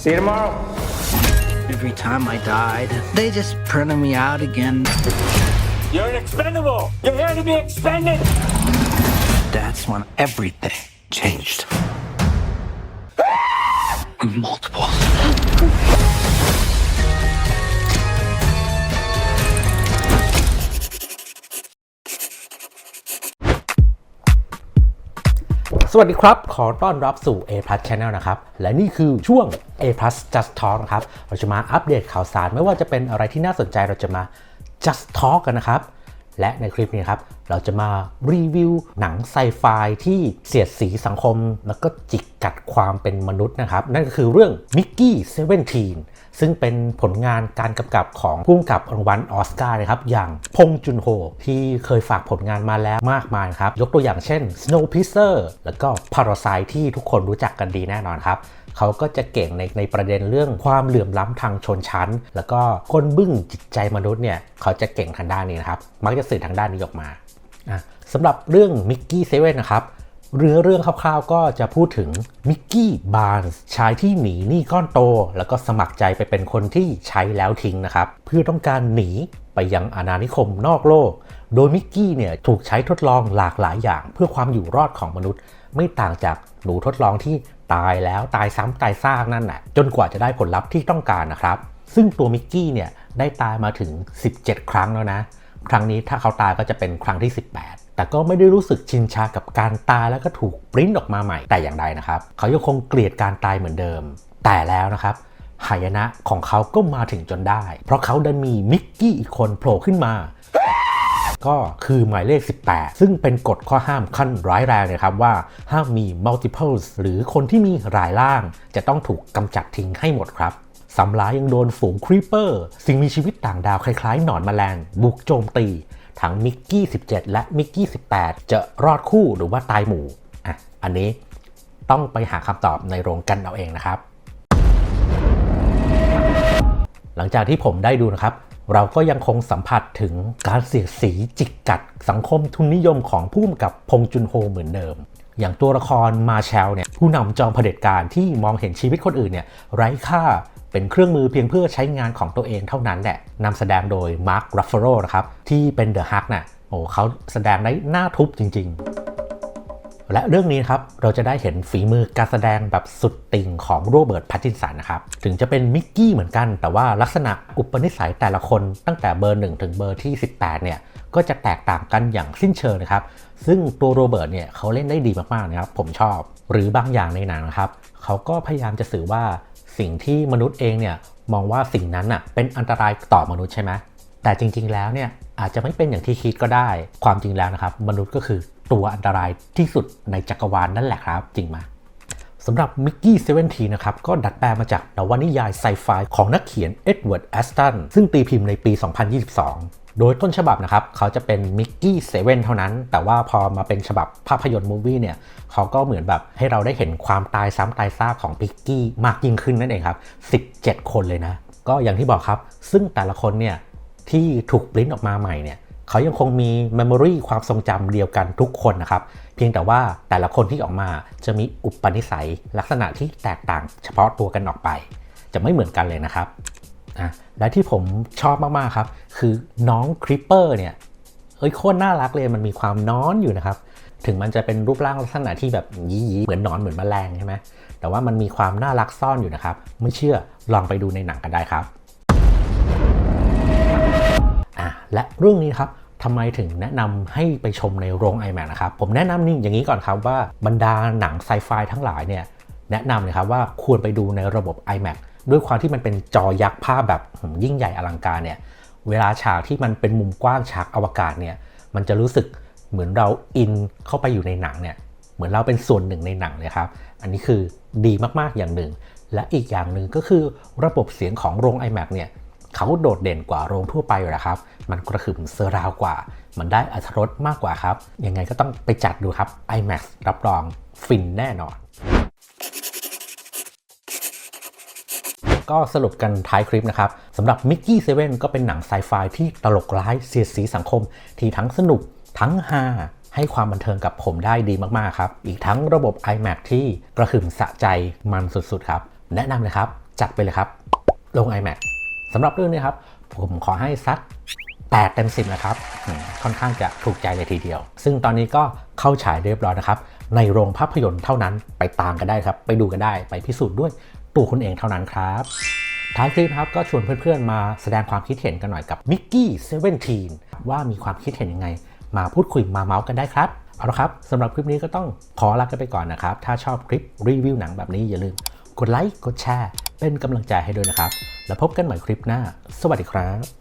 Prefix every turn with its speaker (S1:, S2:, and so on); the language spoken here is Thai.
S1: See you tomorrow.
S2: Every time I died, they just printed me out again.
S1: You're an expendable. You're here to be expended.
S2: That's when everything changed. Ah! Multiple.
S3: สวัสดีครับ ขอต้อนรับสู่ A Plus Channel นะครับ และนี่คือช่วง A Plus Just Talk นะครับ เราจะมาอัปเดตข่าวสาร ไม่ว่าจะเป็นอะไรที่น่าสนใจเราจะมา Just Talk กันนะครับ และในคลิปนี้ครับ เราจะมารีวิวหนังไซไฟที่เสียดสีสังคม แล้วก็จิกกัดความเป็นมนุษย์นะครับ นั่นก็คือเรื่อง Mickey 17ซึ่งเป็นผลงานการกำกับของผู้กำกับรางวัลออสการ์นะครับอย่างพงจุนโฮที่เคยฝากผลงานมาแล้วมากมายครับ ยกตัวอย่างเช่น Snowpiercer แล้วก็ Parasite ที่ทุกคนรู้จักกันดีแน่นอนครับเขาก็จะเก่งในในประเด็นเรื่องความเหลื่อมล้ำทางชนชั้น แล้วก็ก้นบึ้งจิตใจมนุษย์เนี่ย เขาจะเก่งทางด้านนี้นะครับ มักจะสื่อทางด้านนี้ออกมา อะสำหรับเรื่องมิกกี้เซเว่นนะครับเรื่องเรื่องคร่าวๆก็จะพูดถึงมิกกี้บาร์นส์ชายที่หนีหนี้ก้อนโต แล้วก็สมัครใจไปเป็นคนที่ใช้แล้วทิ้งนะครับ เพื่อต้องการหนีไปยังอาณานิคมนอกโลก โดยมิกกี้เนี่ยถูกใช้ทดลองหลากหลายอย่าง เพื่อความอยู่รอดของมนุษย์ ไม่ต่างจากหนูทดลองที่ตายแล้วตายซ้ำตายซากนั่นแหละจนกว่าจะได้ผลลัพธ์ที่ต้องการนะครับ ซึ่งตัวมิกกี้เนี่ยได้ตายมาถึง 17 ครั้งแล้วนะ ครั้งนี้ถ้าเขาตายก็จะเป็นครั้งที่ 18 แต่ก็ไม่ได้รู้สึกชินชากับการตายแล้วก็ถูกปริ้นออกมาใหม่แต่อย่างใดนะครับ เขายังคงเกลียดการตายเหมือนเดิม แต่แล้วนะครับหายนะของเขาก็มาถึงจนได้ เพราะเขาดันมีมิกกี้อีกคนโผล่ขึ้นมา ก็คือหมายเลข 18 ซึ่งเป็นกฎข้อห้ามขั้นร้ายแรงเลยครับว่าห้ามมี multiples หรือคนที่มีหลายร่าง จะต้องถูกกำจัดทิ้งให้หมดครับ สำล้ายังโดนฝูงครีปเปอร์ สิ่งมีชีวิตต่างดาวคล้ายๆ หนอนแมลง บุกโจมตี ทั้งมิกกี้ 17 และมิกกี้ 18 จะรอดคู่หรือว่าตายหมู่อะอันนี้ต้องไปหาคำตอบในโรงกันเอาเองนะครับ หลังจากที่ผมได้ดูนะครับ เราก็ยังคงสัมผัสถึงการเสียดสีจิกกัด สังคมทุนนิยมของผู้กำกับพงจุนโฮเหมือนเดิมอย่างตัวละครมาแชลเนี่ยผู้นำจอมเผด็จการที่มองเห็นชีวิตคนอื่นเนี่ยไร้ค่า เป็นเครื่องมือเพียงเพื่อใช้งานของตัวเองเท่านั้นแหละนำแสดงโดยมาร์ครัฟเฟโรนะครับที่เป็นเดอะฮักน่ะโอ้เขาแสดงได้หน้าทุบจริง ๆ และเรื่องนี้ครับเราจะได้เห็นฝีมือการแสดงแบบสุดติ่งของโรเบิร์ตแพตตินสันนะครับถึงจะเป็นมิกกี้เหมือนกัน แต่ว่าลักษณะอุปนิสัยแต่ละคนตั้งแต่เบอร์ 1 ถึงเบอร์ที่ 18 เนี่ยก็จะแตกต่างกันอย่างสิ้นเชิงนะครับ ซึ่งตัวโรเบิร์ตเนี่ยเขาเล่นได้ดีมากๆนะครับ ผมชอบ หรือบางอย่างในหนังนะครับ เขาก็พยายามจะสื่อว่า สิ่งที่มนุษย์เองเนี่ยมองว่าสิ่งนั้นอะเป็นอันตรายต่อมนุษย์ใช่ไหมแต่จริง ๆ แล้วเนี่ยอาจจะไม่เป็นอย่างที่คิดก็ได้ ความจริงแล้วนะครับ มนุษย์ก็คือตัวอันตรายที่สุดในจักรวาลนนั่นแหละครับ จริงไหมสำหรับมิกกี้เซเวนทีนะครับ ก็ดัดแปลงมาจากนวนิยายไซไฟของนักเขียนเอ็ดเวิร์ดแอสตันซึ่งตีพิมพ์ในปี 2022 โดยต้นฉบับนะครับเขาจะเป็นมิกกี้เซเว่นเท่านั้น แต่ว่าพอมาเป็นฉบับภาพยนตร์มูวี่เนี่ยเขาก็เหมือนแบบให้เราได้เห็นความตายซ้ำตายซากของมิกกี้มากยิ่งขึ้นนั่นเองครับ 17 คนเลยนะ ก็อย่างที่บอกครับ ซึ่งแต่ละคนเนี่ยที่ถูกปริ้นออกมาใหม่เนี่ยเขายังคงมีเมมโมรีความทรงจำเดียวกันทุกคนนะครับ เพียงแต่ว่าแต่ละคนที่ออกมาจะมีอุปนิสัยลักษณะที่แตกต่างเฉพาะตัวกันออกไป จะไม่เหมือนกันเลยนะครับ อะและที่ผมชอบมากๆครับ คือน้องคริปเปอร์เนี่ยเอ้ยโคตรน่ารักเลยมันมีความน้อนอยู่นะครับ ถึงมันจะเป็นรูปร่างลักษณะที่แบบยี้ๆเหมือนนอนเหมือนแมลงใช่ไหมแต่ว่ามันมีความน่ารักซ่อนอยู่นะครับ ไม่เชื่อลองไปดูในหนังกันได้ครับอะและเรื่องนี้ครับทำไมถึงแนะนำให้ไปชมในโรง iMac นะครับ ผมแนะนำนี่อย่างนี้ก่อนครับว่าบรรดาหนังไซไฟทั้งหลายเนี่ยแนะนำเลยครับว่าควรไปดูในระบบ iMac ด้วยความที่มันเป็นจอยักษ์ภาพแบบยิ่งใหญ่อลังการเนี่ยเวลาฉากที่มันเป็นมุมกว้างฉากอวกาศเนี่ยมันจะรู้สึกเหมือนเราอินเข้าไปอยู่ในหนังเนี่ยเหมือนเราเป็นส่วนหนึ่งในหนังเลยครับอันนี้คือดีมากๆอย่างหนึ่ง และอีกอย่างหนึ่งก็คือระบบเสียงของโรง iMac เนี่ยเขาโดดเด่นกว่าโรงทั่วไปอยู่แล้วครับ มันกระหึ่มเซอร์ราวกว่า มันได้อัตรสมากกว่าครับ ยังไงก็ต้องไปจัดดูครับ IMAX รับรองฟินแน่นอน ก็สรุปกันท้ายคลิปนะครับสำหรับ Mickey 7 ก็เป็นหนังไซไฟที่ตลกร้ายเสียดสีสังคม ที่ทั้งสนุกทั้งฮาให้ความบันเทิงกับผมได้ดีมากๆครับ อีกทั้งระบบ iMac ที่กระหึ่มสะใจมันสุดๆครับ แนะนำเลยครับ จัดไปเลยครับ ลง iMac สำหรับเรื่องนี้ครับ ผมขอให้สัก8เต็ม10นะครับ ค่อนข้างจะถูกใจเลยทีเดียว ซึ่งตอนนี้ก็เข้าฉายเรียบร้อยนะครับ ในโรงภาพยนตร์เท่านั้นไปตามกันได้ครับ ไปดูกันได้ไปพิสูจน์ด้วย ตัวคุณเองเท่านั้นครับท้ายคลิปครับก็ชวนเพื่อนๆมาแสดงความคิดเห็นกันหน่อยกับมิกกี้เซเว่นทีนว่ามีความคิดเห็นยังไง มาพูดคุยมาเมาส์กันได้ครับ เอาละครับสำหรับคลิปนี้ก็ต้องขอลากันไปก่อนนะครับ ถ้าชอบคลิปรีวิวหนังแบบนี้อย่าลืม กดไลค์กดแชร์ เป็นกำลังใจให้ด้วยนะครับ แล้วพบกันใหม่คลิปหน้า สวัสดีครับ